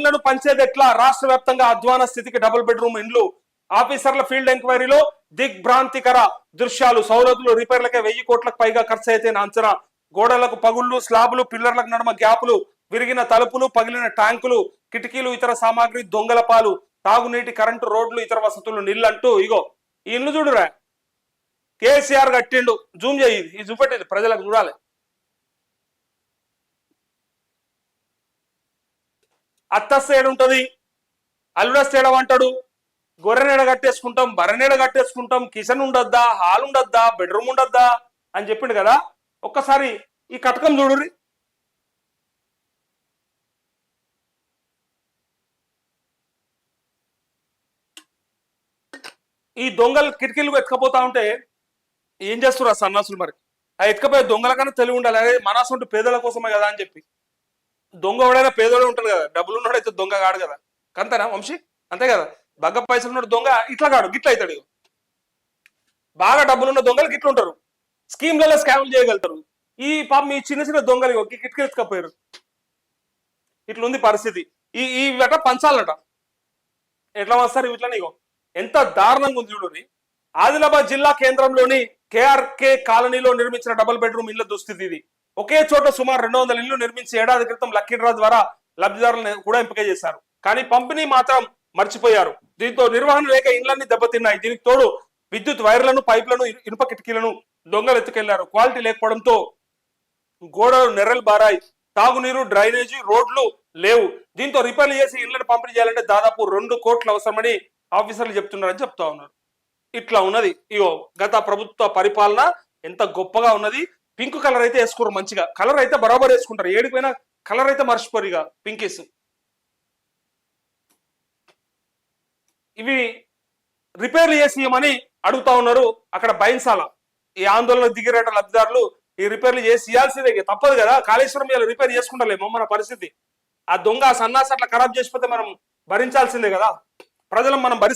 ఇండ్లను పంచేది ఎట్లా? రాష్ట్ర వ్యాప్తంగా అధ్వాన స్థితికి డబుల్ బెడ్రూమ్ ఇండ్లు. ఆఫీసర్ల ఫీల్డ్ ఎంక్వైరీలో దిగ్భ్రాంతికర దృశ్యాలు. సౌలతులు రిపేర్లకే వెయ్యి కోట్లకు పైగా ఖర్చు అయితే అంచనా. గోడలకు పగుళ్ళు స్లాబులు పిల్లర్లకు నడుమ గ్యాపులు విరిగిన తలుపులు పగిలిన ట్యాంకులు కిటికీలు ఇతర సామాగ్రి దొంగల పాలు తాగునీటి కరెంటు రోడ్లు ఇతర వసతులు నీళ్ళంటూ ఇగో ఈ ఇల్లు చూడురా. కేసీఆర్ కట్టిండు. జూమ్ చేయి. ఇది చూపెట్టేది. ప్రజలకు చూడాలి. అత్తస్త ఏడుంటది అల్లుడస్త ఏడమంటాడు గొర్రెనీడ కట్టేసుకుంటాం బర్రెనీడ కట్టేసుకుంటాం కిచెన్ ఉండొద్దా హాల్ ఉండద్దా బెడ్రూమ్ ఉండద్దా అని చెప్పిండు కదా. ఒక్కసారి ఈ కటకం చూడుర్రి. ఈ దొంగలు కిటికీలు ఎత్తుకపోతా ఉంటే ఏం చేస్తారు ఆ సన్నాసులు మరి? ఆ ఎత్తుకపోయే దొంగల కన్నా తెలివి ఉండాలి. అదే మనసుంటే పేదల కోసమే కదా అని చెప్పి. దొంగ ఎవడైనా పేదోడే ఉంటాడు కదా డబ్బులు ఉన్నాడైతే దొంగ కాడు కదా. కంతనా వంశీ? అంతే కదా. బగ్గ పైసలు ఉన్నాడు దొంగ ఇట్లా కాడు గిట్ల అవుతాడు ఇగో. బాగా డబ్బులున్న దొంగలు గిట్లు ఉంటారు. స్కీమ్లలో స్కామ్లు చేయగలుగుతారు. ఈ పాప మీ చిన్న చిన్న దొంగలు కిట్కెత్తుకపోయారు కిటికీ ఇట్లా ఉంది పరిస్థితి. ఈ ఈ వెట పంచాలట. ఎట్లా వస్తారు ఇట్లా నీకు ఎంత దారుణంగా ఉంది చూడండి ఆదిలాబాద్ జిల్లా కేంద్రంలోని కేఆర్కే కాలనీలో నిర్మించిన డబుల్ బెడ్రూమ్ ఇళ్ళ దుస్థితి ఇది. ఒకే చోట సుమారు రెండు వందల ఇళ్ళు నిర్మించి ఏడాది క్రితం లక్కీ డ్రా ద్వారా లబ్ధిదారులను కూడా ఎంపిక చేశారు. కానీ పంపిణీ మాత్రం మర్చిపోయారు. దీంతో నిర్వహణ లేక ఇండ్లన్నీ దెబ్బతిన్నాయి. దీనికి తోడు విద్యుత్ వైర్లను పైప్లను ఇనుప కిటికీలను దొంగలు ఎత్తుకెళ్ళారు క్వాలిటీ లేకపోవడంతో గోడలు నెర్రలు బారాయి. తాగునీరు డ్రైనేజీ రోడ్లు లేవు. దీంతో రిపేర్లు చేసి ఇళ్ళను పంపిణీ చేయాలంటే దాదాపు రెండు కోట్లు అవసరమని ఆఫీసర్లు చెప్తున్నారని చెప్తా ఉన్నారు. ఇట్లా ఉన్నది. ఇగో గత ప్రభుత్వ పరిపాలన ఎంత గొప్పగా ఉన్నది. పింక్ కలర్ అయితే వేసుకోరు మంచిగా. కలర్ అయితే బరాబర్ వేసుకుంటారు. ఏడిపోయినా కలర్ అయితే మర్చిపోరు ఇక పింకిస్. ఇవి రిపేర్లు చేసి ఇవ్వమని అడుగుతా ఉన్నారు. అక్కడ బయన్సాల ఈ ఆందోళన దిగిరేట లబ్ధిదారులు ఈ రిపేర్లు చేసి ఇవ్వాల్సిందే తప్పదు కదా. కాళేశ్వరం ఇలా రిపేర్ చేసుకుంటలేమో మన పరిస్థితి. ఆ దొంగ ఆ సన్నాసి అట్లా ఖరాబ్ చేసిపోతే మనం భరించాల్సిందే కదా. ప్రజలను మనం భరి